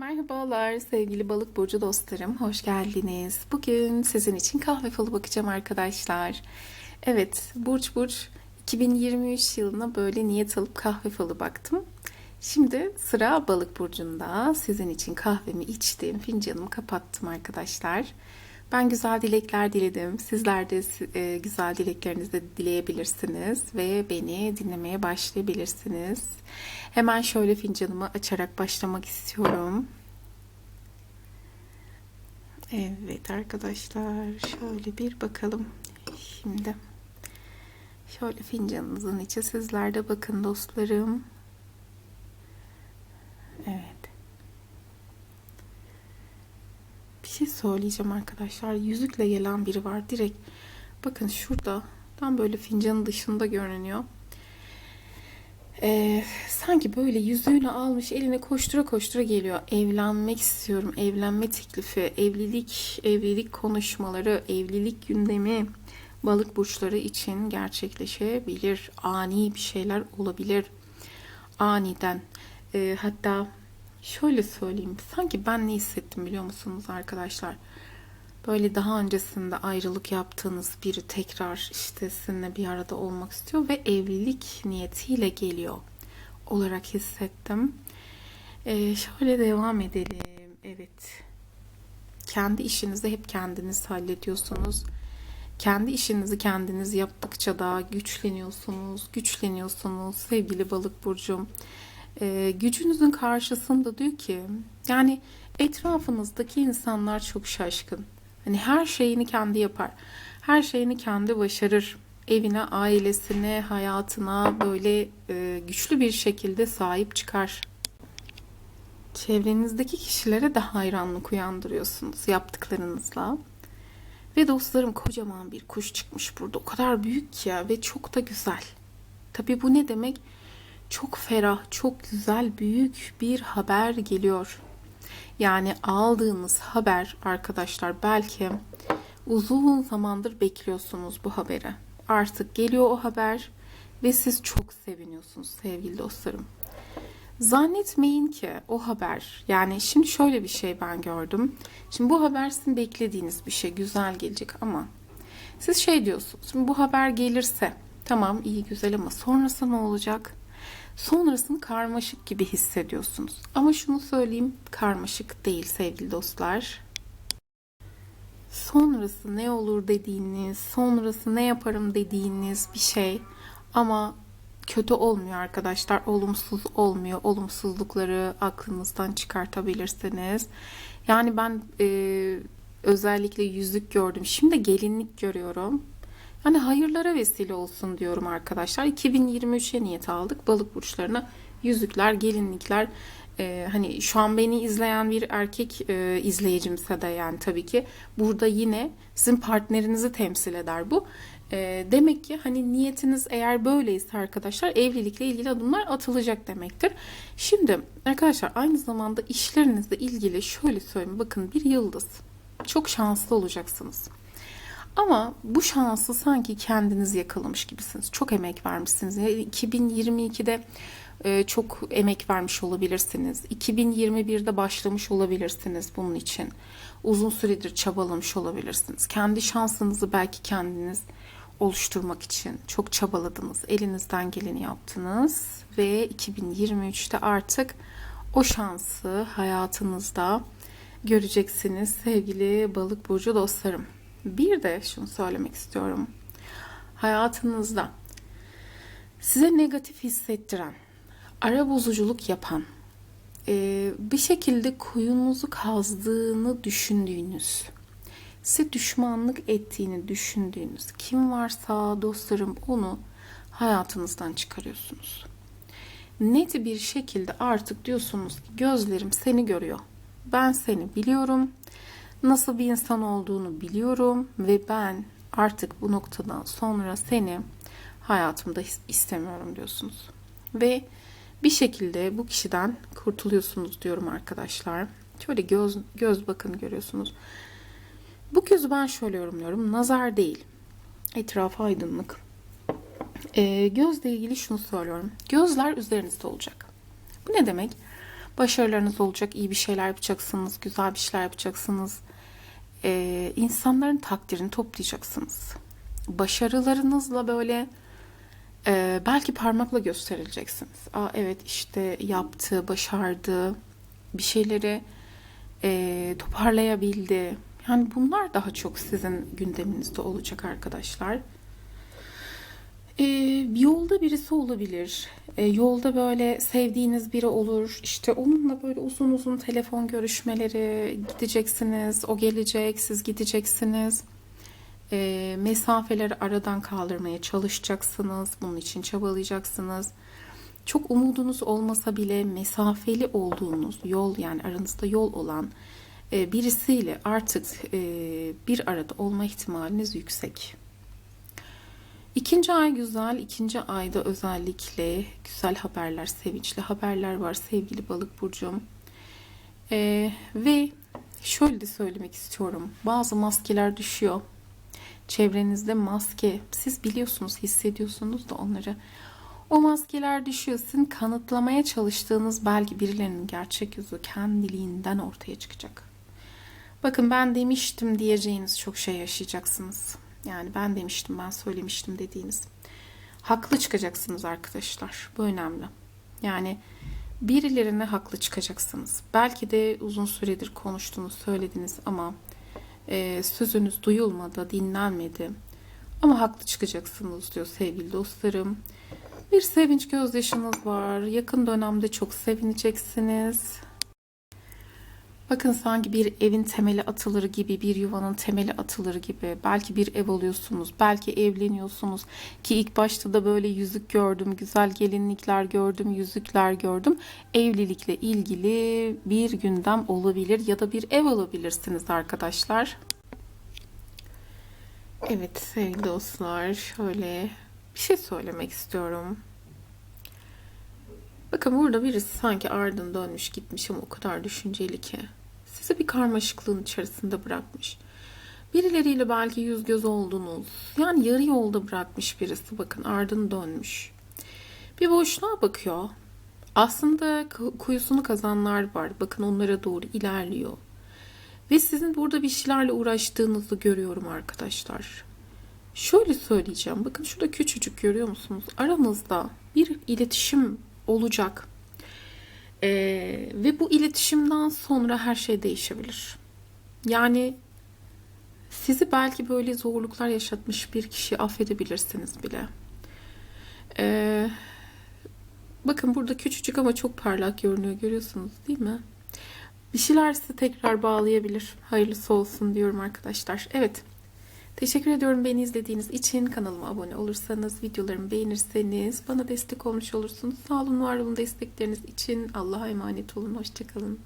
Merhabalar sevgili balık burcu dostlarım, hoş geldiniz. Bugün sizin için kahve falı bakacağım arkadaşlar. Evet, Burç Burç 2023 yılına böyle niyet alıp kahve falı baktım. Şimdi sıra balık burcunda. Sizin için kahvemi içtim, fincanımı kapattım arkadaşlar. Ben güzel dilekler diledim. Sizler de e, güzel dileklerinizi de dileyebilirsiniz ve beni dinlemeye başlayabilirsiniz. Hemen şöyle fincanımı açarak başlamak istiyorum. Evet arkadaşlar şöyle bir bakalım. Şimdi şöyle fincanınızın içi sizler de bakın dostlarım. Evet. Bir şey söyleyeceğim arkadaşlar. Yüzükle gelen biri var. Direkt bakın şurada tam böyle fincanın dışında görünüyor. Ee, sanki böyle yüzüğünü almış eline koştura koştura geliyor. Evlenmek istiyorum. Evlenme teklifi, evlilik, evlilik konuşmaları, evlilik gündemi balık burçları için gerçekleşebilir. Ani bir şeyler olabilir. Aniden. Ee, hatta şöyle söyleyeyim. Sanki ben ne hissettim biliyor musunuz arkadaşlar? Böyle daha öncesinde ayrılık yaptığınız biri tekrar işte sizinle bir arada olmak istiyor ve evlilik niyetiyle geliyor olarak hissettim. Ee, şöyle devam edelim. Evet. Kendi işinizi hep kendiniz hallediyorsunuz. Kendi işinizi kendiniz yaptıkça daha güçleniyorsunuz, güçleniyorsunuz sevgili balık burcum. Ee, gücünüzün karşısında diyor ki yani etrafınızdaki insanlar çok şaşkın. Hani her şeyini kendi yapar. Her şeyini kendi başarır. Evine, ailesine, hayatına böyle e, güçlü bir şekilde sahip çıkar. Çevrenizdeki kişilere de hayranlık uyandırıyorsunuz yaptıklarınızla. Ve dostlarım kocaman bir kuş çıkmış burada. O kadar büyük ki ya ve çok da güzel. Tabii bu ne demek? Çok ferah, çok güzel, büyük bir haber geliyor. Yani aldığınız haber arkadaşlar belki uzun zamandır bekliyorsunuz bu haberi. Artık geliyor o haber ve siz çok seviniyorsunuz sevgili dostlarım. Zannetmeyin ki o haber yani şimdi şöyle bir şey ben gördüm. Şimdi bu haber sizin beklediğiniz bir şey güzel gelecek ama siz şey diyorsunuz. Şimdi bu haber gelirse tamam iyi güzel ama sonrası ne olacak? Sonrasını karmaşık gibi hissediyorsunuz. Ama şunu söyleyeyim, karmaşık değil sevgili dostlar. Sonrası ne olur dediğiniz, sonrası ne yaparım dediğiniz bir şey ama kötü olmuyor arkadaşlar. Olumsuz olmuyor. Olumsuzlukları aklınızdan çıkartabilirsiniz. Yani ben e, özellikle yüzük gördüm. Şimdi gelinlik görüyorum. Yani hayırlara vesile olsun diyorum arkadaşlar. 2023'e niyet aldık. Balık burçlarına yüzükler, gelinlikler. Ee, hani şu an beni izleyen bir erkek e, izleyicimse de yani tabii ki burada yine sizin partnerinizi temsil eder bu. E, demek ki hani niyetiniz eğer böyleyse arkadaşlar evlilikle ilgili adımlar atılacak demektir. Şimdi arkadaşlar aynı zamanda işlerinizle ilgili şöyle söyleyeyim. Bakın bir yıldız. Çok şanslı olacaksınız. Ama bu şansı sanki kendiniz yakalamış gibisiniz. Çok emek vermişsiniz. Yani 2022'de e, çok emek vermiş olabilirsiniz. 2021'de başlamış olabilirsiniz bunun için. Uzun süredir çabalamış olabilirsiniz. Kendi şansınızı belki kendiniz oluşturmak için çok çabaladınız. Elinizden geleni yaptınız ve 2023'te artık o şansı hayatınızda göreceksiniz sevgili balık burcu dostlarım. Bir de şunu söylemek istiyorum. Hayatınızda size negatif hissettiren, ara bozuculuk yapan, e, bir şekilde kuyunuzu kazdığını düşündüğünüz, size düşmanlık ettiğini düşündüğünüz kim varsa dostlarım onu hayatınızdan çıkarıyorsunuz. Net bir şekilde artık diyorsunuz ki gözlerim seni görüyor. Ben seni biliyorum nasıl bir insan olduğunu biliyorum ve ben artık bu noktadan sonra seni hayatımda istemiyorum diyorsunuz. Ve bir şekilde bu kişiden kurtuluyorsunuz diyorum arkadaşlar. Şöyle göz göz bakın görüyorsunuz. Bu gözü ben şöyle yorumluyorum. Nazar değil. Etrafı aydınlık. E, gözle ilgili şunu söylüyorum. Gözler üzerinizde olacak. Bu ne demek? Başarılarınız olacak, iyi bir şeyler yapacaksınız, güzel bir şeyler yapacaksınız. Ee, insanların takdirini toplayacaksınız. Başarılarınızla böyle e, belki parmakla gösterileceksiniz. Aa evet işte yaptı, başardı, bir şeyleri e, toparlayabildi. Yani bunlar daha çok sizin gündeminizde olacak arkadaşlar. E, yolda birisi olabilir. E, yolda böyle sevdiğiniz biri olur. İşte onunla böyle uzun uzun telefon görüşmeleri gideceksiniz. O gelecek, siz gideceksiniz. E, mesafeleri aradan kaldırmaya çalışacaksınız. Bunun için çabalayacaksınız. Çok umudunuz olmasa bile mesafeli olduğunuz yol yani aranızda yol olan e, birisiyle artık e, bir arada olma ihtimaliniz yüksek. İkinci ay güzel. İkinci ayda özellikle güzel haberler, sevinçli haberler var sevgili balık burcum. E, ve şöyle de söylemek istiyorum. Bazı maskeler düşüyor. Çevrenizde maske. Siz biliyorsunuz, hissediyorsunuz da onları. O maskeler düşüyor. Sizin kanıtlamaya çalıştığınız belki birilerinin gerçek yüzü kendiliğinden ortaya çıkacak. Bakın ben demiştim diyeceğiniz çok şey yaşayacaksınız. Yani ben demiştim, ben söylemiştim dediğiniz. Haklı çıkacaksınız arkadaşlar. Bu önemli. Yani birilerine haklı çıkacaksınız. Belki de uzun süredir konuştunuz, söylediniz ama e, sözünüz duyulmadı, dinlenmedi. Ama haklı çıkacaksınız diyor sevgili dostlarım. Bir sevinç gözyaşınız var. Yakın dönemde çok sevineceksiniz. Bakın sanki bir evin temeli atılır gibi, bir yuvanın temeli atılır gibi. Belki bir ev alıyorsunuz, belki evleniyorsunuz. Ki ilk başta da böyle yüzük gördüm, güzel gelinlikler gördüm, yüzükler gördüm. Evlilikle ilgili bir gündem olabilir ya da bir ev alabilirsiniz arkadaşlar. Evet sevgili dostlar, şöyle bir şey söylemek istiyorum. Bakın burada birisi sanki ardın dönmüş gitmiş ama o kadar düşünceli ki. Sizi bir karmaşıklığın içerisinde bırakmış. Birileriyle belki yüz göz oldunuz. Yani yarı yolda bırakmış birisi. Bakın ardın dönmüş. Bir boşluğa bakıyor. Aslında kuyusunu kazanlar var. Bakın onlara doğru ilerliyor. Ve sizin burada bir şeylerle uğraştığınızı görüyorum arkadaşlar. Şöyle söyleyeceğim. Bakın şurada küçücük görüyor musunuz? Aranızda bir iletişim olacak. Ee, ve bu iletişimden sonra her şey değişebilir. Yani sizi belki böyle zorluklar yaşatmış bir kişi affedebilirsiniz bile. Ee, bakın burada küçücük ama çok parlak görünüyor görüyorsunuz değil mi? Bir şeyler sizi tekrar bağlayabilir. Hayırlısı olsun diyorum arkadaşlar. Evet. Teşekkür ediyorum beni izlediğiniz için. Kanalıma abone olursanız, videolarımı beğenirseniz bana destek olmuş olursunuz. Sağ olun, var olun destekleriniz için. Allah'a emanet olun. Hoşçakalın.